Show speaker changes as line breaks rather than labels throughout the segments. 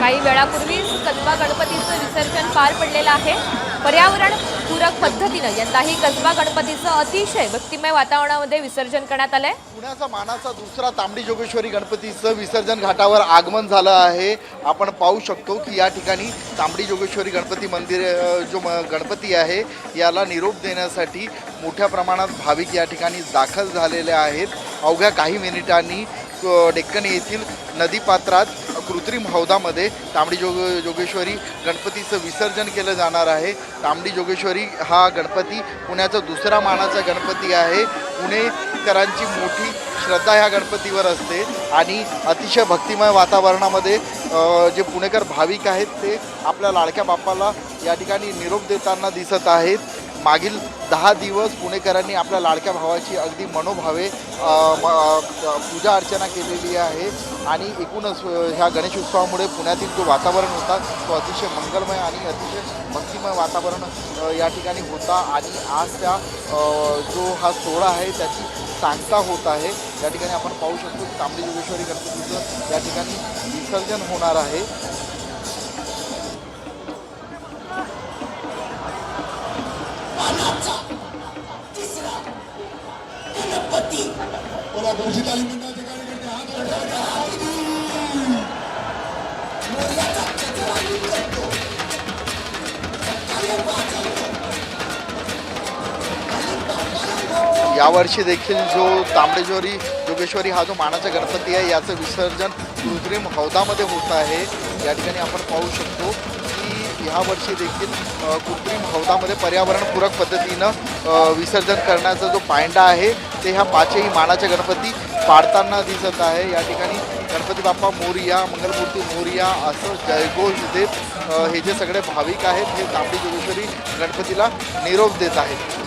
काही वेळापूर्वीच कसबा गणपतीचं विसर्जन पार पडलेलं आहे. पर्यावरण पूरक पद्धतीनं यंदाही कसबा गणपतीचं अतिशय भक्तिमय वातावरणामध्ये विसर्जन करण्यात आलंय.
पुण्याचा मानाचा दुसरा तांबडी जोगेश्वरी गणपतीचं विसर्जन घाटावर आगमन झालं आहे. आपण पाहू शकतो की या ठिकाणी तांबडी जोगेश्वरी गणपती मंदिर जो म गणपती आहे याला निरोप देण्यासाठी मोठ्या प्रमाणात भाविक या ठिकाणी दाखल झालेले आहेत. अवघ्या काही मिनिटांनी डेक्कन येथील नदीपात्रात कृत्रिम हौदामध्ये तांबडी जोग जोगेश्वरी गणपतीचं विसर्जन केलं जाणार आहे. तांबडी जोगेश्वरी हा गणपती पुण्याचा दुसरा मानाचा गणपती आहे. पुणेकरांची मोठी श्रद्धा ह्या गणपतीवर असते आणि अतिशय भक्तिमय वातावरणामध्ये जे पुणेकर भाविक आहेत ते आपल्या लाडक्या बाप्पाला या ठिकाणी निरोप देताना दिसत आहेत. मागील दहा दिवस पुणेकरांनी आपल्या लाडक्या भावाची अगदी मनोभावे पूजा अर्चना केलेली आहे. आणि एकूणच ह्या गणेश उत्सवामुळे पुण्यातील जो वातावरण होता तो अतिशय मंगलमय आणि अतिशय भक्तिमय वातावरण या ठिकाणी होता. आणि आज त्या जो हा सोहळा आहे त्याची सांगता होत आहे. या ठिकाणी आपण पाहू शकतो की तांबडी जोगेश्वरी गणपतीचं या ठिकाणी विसर्जन होणार आहे. यावर्षी देखील जो तांबडेश्वरी जोगेश्वरी हा जो मानाचा गणपती आहे याचं विसर्जन कृत्रिम हौदामध्ये होत आहे. या ठिकाणी आपण पाहू शकतो. की वर्षी देखील कृत्रिम हौदामध्ये पर्यावरणपूरक पद्धतीनं विसर्जन करण्याचा जो पायंडा आहे ते ह्या पाचही मानाचे गणपती पाडताना दिसत आहे. या ठिकाणी गणपती बाप्पा मोरिया मंगलमूर्ती मोरिया असं जयघोष देत हे जे सगळे भाविक आहेत हे तांबडी जोगेश्वरी गणपतीला निरोप देत आहेत.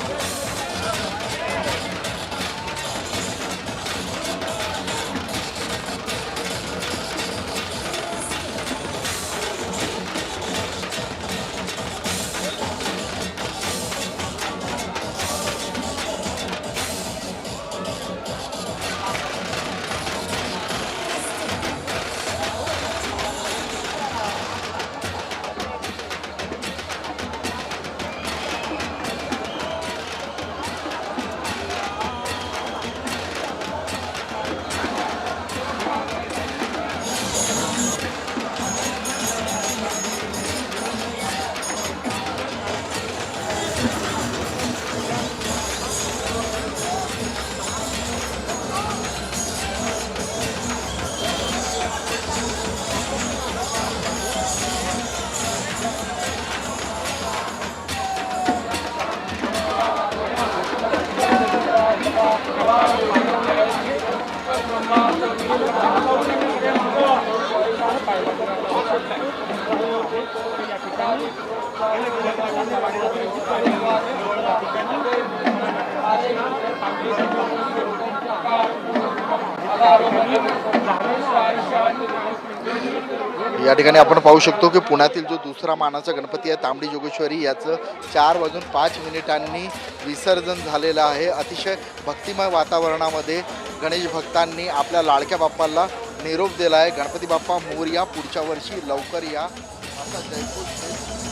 या ठिकाणी आपण पाहू शकतो की पुण्यातील जो दुसरा मानाचा गणपती आहे तांबडी जोगेश्वरी याचं चार वाजून पाच मिनिटांनी विसर्जन झालेलं आहे. अतिशय भक्तिमय वातावरणामध्ये गणेश भक्तांनी आपल्या लाडक्या बाप्पाला निरोप दिला आहे गणपती बाप्पा मोरया पुढच्या वर्षी लवकर या. असा जयघोष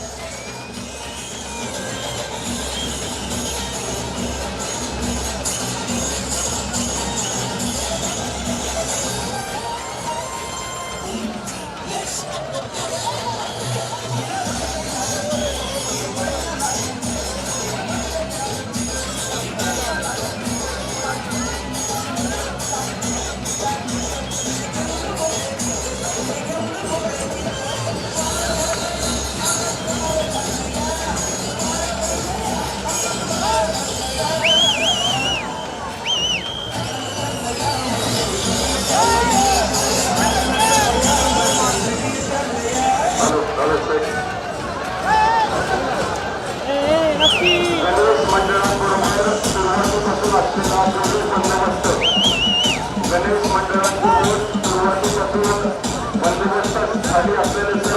गणेश मंडळाची सुरुवातीपासून बंदोबस्तासाठी असलेले